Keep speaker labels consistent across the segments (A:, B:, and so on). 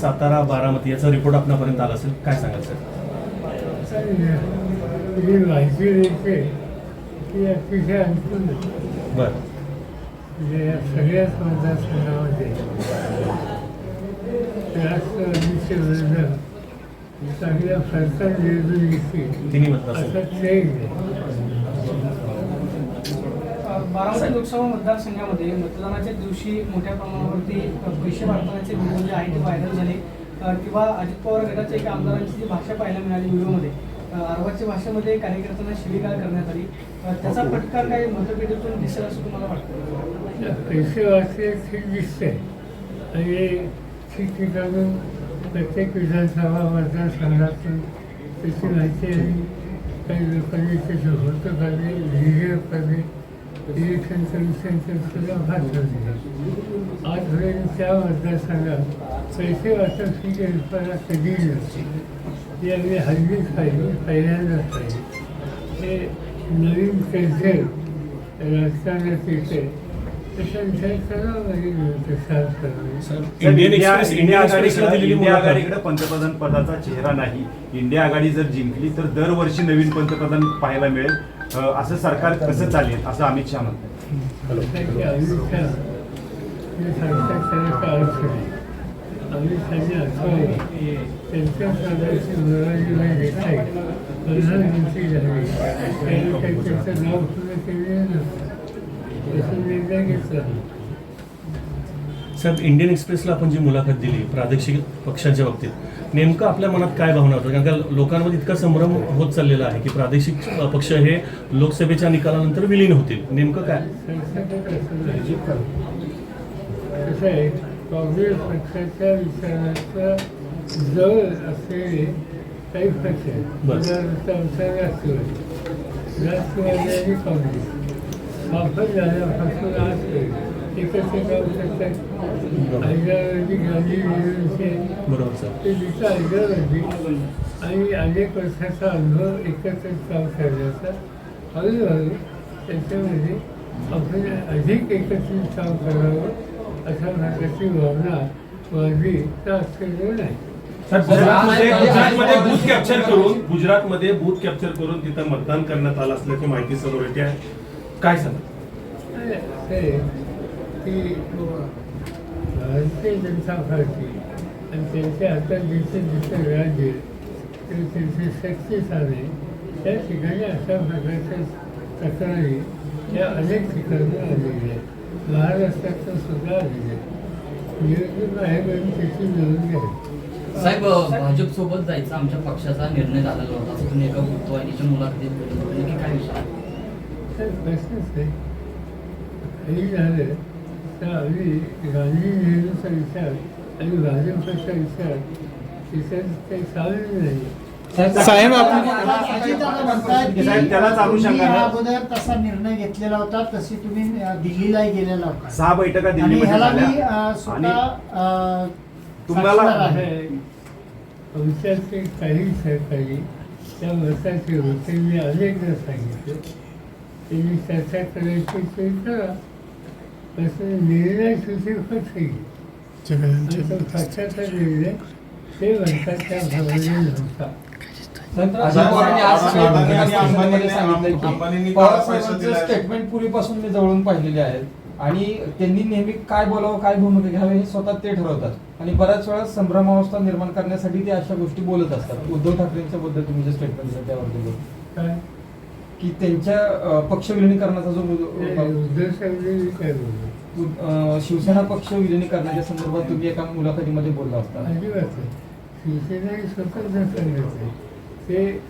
A: सातारा बारामती याचा रिपोर्ट आपणापर्यंत आला असेल. काय सांगाल सर
B: माहिती द्यायची अतिशय.
A: बरं.
B: म्हणजे या सगळ्याच मतदारसंघामध्ये राष्ट्रवादीचे विरुद्ध चांगल्या फरकाने निवडून येतील
A: तिन्ही मतदारसंघ.
B: असं ट्रेंड आहे
C: बारामती लोकसभा मतदारसंघामध्ये मतदानाच्या दिवशी मोठ्या प्रमाणावरती पैसे वाटण्याचे व्हिडिओ जे आहे ते व्हायरल झाले. किंवा अजित पवार गटाच्या एका आमदारांची जी भाषा पाहायला मिळाली व्हिडिओमध्ये अ, आरवाच्या भाषेमध्ये कार्यकर्त्यांना शिवीगाळ करण्यात आली. त्याचा फटका काय मतपेटीतून दिसेल असं तुम्हाला वाटतं?
B: पैसे वाचले ठीक दिसते. आणि ठिकठिकाणून प्रत्येक विधानसभा मतदारसंघातून त्याची माहिती आली काही लोकांनी त्याचं होतं करणे व्हिडिओ करणे इलेक्शन कमिशनचं सुद्धा भाषण दिलं आजपर्यंत त्या मतदारसंघात पैसे वाटप ही कल्पना कधी नसते यावेळी हल्लीच पाहिजे पहिल्यांदाच पाहिजे हे नवीन कल्चर राजकारणात येते.
A: इंडियन एक्सप्रेस इंडिया एक्सप्रेसला दिलेली
D: इंडिया
A: मुलाखत.
D: आघाडीकडे पंतप्रधान पदाचा चेहरा नाही. इंडिया आघाडी जर जिंकली तर दरवर्षी नवीन पंतप्रधान पाहायला मिळेल. असं सरकार कसं चालेल असं अमित शहा म्हणतात.
B: त्यांच्या स्वतःची मुलाजी घेता येईल प्रधानमंत्री झाले त्यांनी काही त्याचं नाव सुद्धा केलेलं नसतं तसं निर्णय घेतला
A: साहेब इंडियन एक्सप्रेसला आपण जी मुलाखत दिली प्रादेशिक पक्षांच्या बाबतीत नेमकं आपल्या मनात काय भावना होतं कारण का लोकांमध्ये इतका संभ्रम होत चाललेला आहे की प्रादेशिक पक्ष हे लोकसभेच्या निकालानंतर विलीन होतील नेमकं काय.
B: कसं आहे काँग्रेस पक्षाच्या विचाराचा जवळ असलेले काही पक्ष आहेत
A: बरं.
B: उदाहरणार्थ आमचा राष्ट्रवादी राष्ट्रवादी आणि काँग्रेस स्थापन झाल्यापासून आज एकत्र काम करतात
A: बरोबर सर.
B: ते तिथं आणि अनेक वर्षाचा अनुभव एकत्र काम करण्याचा हळूहळू त्याच्यामध्ये आपण अधिक एकत्रित काम करावं अशा प्रकारची भावना माझी तर आश्चर्य नाही
A: सर. गुजरातमध्ये गुजरातमध्ये बूथ कॅप्चर करून गुजरातमध्ये बूथ कॅप्चर करून तिथं मतदान करण्यात आलं असल्याची माहिती समोर येते आहे. काय सांगा
B: आणि असं आहे की भारतीय जनता पार्टी आणि त्यांच्या हातात जिथे जिथे राज्य ते त्यांचे शक्ती साधे त्या ठिकाणी अशा प्रकारच्या तक्रारी या अनेक ठिकाणी आलेल्या आहेत. महाराष्ट्रात सुद्धा आलेल्या आहेत निवडणूक आयोगाने त्याची नोंद घ्यावी
E: साहेब भाजप सोबत जायचा आमच्या पक्षाचा निर्णय झालेला होता. असं तुम्ही एका वृत्तवाहिनीच्या मुलाखतीत बोलत होते. नक्की काय विषय
B: प्रश्नच नाही. झालं. तर आम्ही गांधी नेहरूचा विचार आणि भाजपचा विचार त्याच्यात काही सामील नाही
F: साहेब
G: अगोदर तसा निर्णय घेतलेला होता तशी तुम्ही अ, दिल्लीलाही गेलेला होता.
D: सहा बैठका
G: आणि ह्याला मी स्वतः अ,
D: तुम्हाला-
G: साक्षीदार आहे.
B: आहे, आमच्यातले काही सहकारी त्या मताचे होते मी अनेकदा सांगितलं. त्यांनी चर्चा करायची ते करा तसं पक्षाचा ते म्हणतात त्या भावने नव्हता.
H: स्टेटमेंट पूर्वीपासून मी जवळून पाहिलेले आहेत. आणि त्यांनी नेहमी काय बोलावं काय भूमिका घ्यावी हे स्वतः ते ठरवतात. आणि बऱ्याच वेळा संभ्रमावस्था निर्माण करण्यासाठी ते अशा गोष्टी बोलत असतात. उद्धव ठाकरेंच्या बद्दल तुम्ही जे स्टेटमेंट दिलं त्यावरती बोलू. की त्यांच्या पक्ष विलिनीकरणाचा जो शिवसेना पक्ष विलिनीकरणाच्या संदर्भात तुम्ही एका मुलाखतीमध्ये बोलला होता.
B: शिवसेना ही स्वतंत्र संघटना ते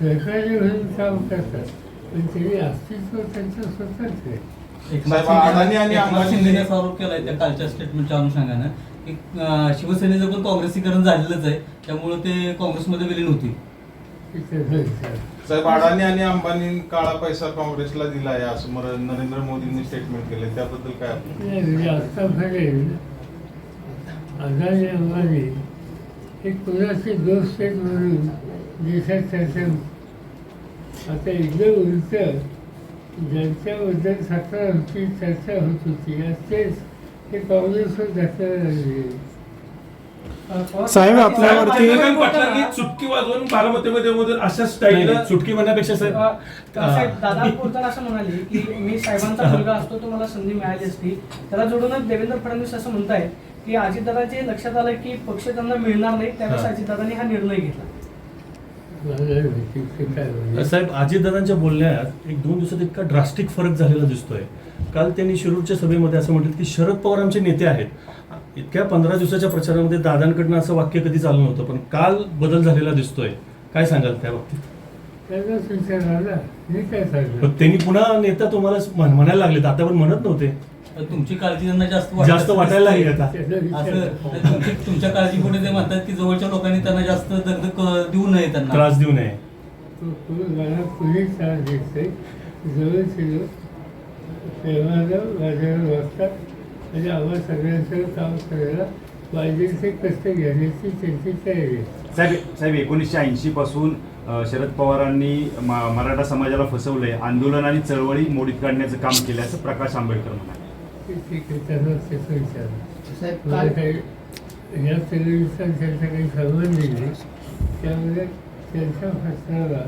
B: सहकारी म्हणून काम करतात. पण त्यांनी अस्तित्व त्यांचं स्वतंत्र आहे.
F: साहेब, अदानी आणि
I: एकनाथ
F: अंबानी-
I: शिंदेने असा आरोप केलाय त्या कालच्या स्टेटमेंटच्या अनुषंगानं की शिवसेनेचं पण काँग्रेसीकरण झालेलंच आहे. त्यामुळे ते काँग्रेसमध्ये विलीन होतील.
B: त्याचा
F: साहेब अडाणी आणि अंबानी काळा पैसा काँग्रेसला दिला आहे असं नरेंद्र मोदींनी स्टेटमेंट केले. त्याबद्दल काय अडाणी
B: नाही, अंबानी हे कुणाचे दोष आहेत म्हणून देशात चर्चा आता एकदम उलट ज्यांच्याबद्दल तक्रार होती चर्चा होत होती आज तेच हे काँग्रेसवर दाखवायला लागले.
J: साहेब, आपल्यावरती-
K: चुटकी वाजवून बारामतीमध्ये मधून अशा
A: नाही, चुटकी म्हणण्यापेक्षा साहेब
C: दादा बोलताना असं म्हणाले की मी साहेबांचा मुलगा असतो तो मला संधी मिळाली असती. त्याला जोडूनच देवेंद्र फडणवीस असं म्हणतायत की अजितदादाचे लक्षात आलं की पक्ष त्यांना मिळणार नाही त्यावेळेस. अजितदादांनी हा निर्णय घेतला.
A: साहेब अजितदादांच्या बोलण्यात एक दोन दिवसात इतका ड्रास्टिक फरक झालेला दिसतोय. काल त्यांनी शिरूरच्या सभेमध्ये असं म्हटलं की शरद पवार आमचे नेते आहेत. इतक्या पंधरा दिवसाच्या प्रचारामध्ये दादांकडनं असं वाक्य कधी चालू नव्हतं पण काल बदल झालेला दिसतोय. काय सांगाल त्या बाबतीत?
B: त्याचाच विचार झाला. मी काय सांगणार?
A: पण त्यांनी पुन्हा नेता तुम्हाला म्हण- म्हणायला लागले आता पण म्हणत नव्हते.
I: तर तुमची काळजी त्यांना जास्त वाटत
A: जास्त. वाटायला लागली आता.
B: त्याचा विचार
I: असं तर तुमची तुमच्या काळजीपोटी ते म्हणतात की जवळच्या लोकांनी त्यांना जास्त दगदग क- देऊ नये त्यांना.
A: त्रास देऊ नये.
B: तो तो मला कुणी त्रास देत नाही जवळचे लोक प्रेमानं माझ्यावर वागतात आणि आम्हा सगळ्यांचं काम करायला पाहिजे ते कष्ट घेण्याची त्यांची तयारी आहे.
D: साहेब साहेब एकोणीसशे ऐंशी पासून अ, शरद पवारांनी म- मराठा समाजाला फसवलंय आंदोलन आणि चळवळी मोडीत काढण्याचं काम केलं असं प्रकाश आंबेडकर म्हणाले.
B: ते ठीक आहे त्यांना त्याचं विचार.
G: साहेब
B: मला
G: काल
B: काही या टेलिव्हिजन त्यांचा काही संबंध नाही त्यामुळे त्यांच्या प्रश्नाला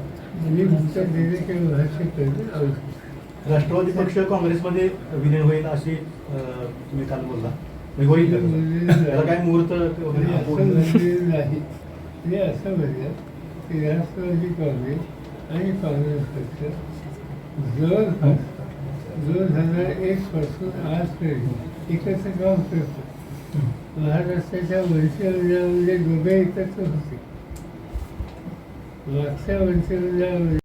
B: मी उत्तर देणे किंवा भाष्य करणे आवश्यक आहे.
J: राष्ट्रवादी पक्ष काँग्रेसमध्ये विलीन होईल अशी तुम्ही काल बोलला. म्हणजे होईल काय मुहूर्त
B: नाही मी असं म्हणलं की राष्ट्रवादी काँग्रेस आणि काँग्रेस पक्ष जवळपास दोन हजार एक पासून आजपर्यंत एकत्र काम करतो महाराष्ट्राच्या वंशवल्यामध्ये दोघे एकत्र होते. मागच्या वंशवल्यामध्ये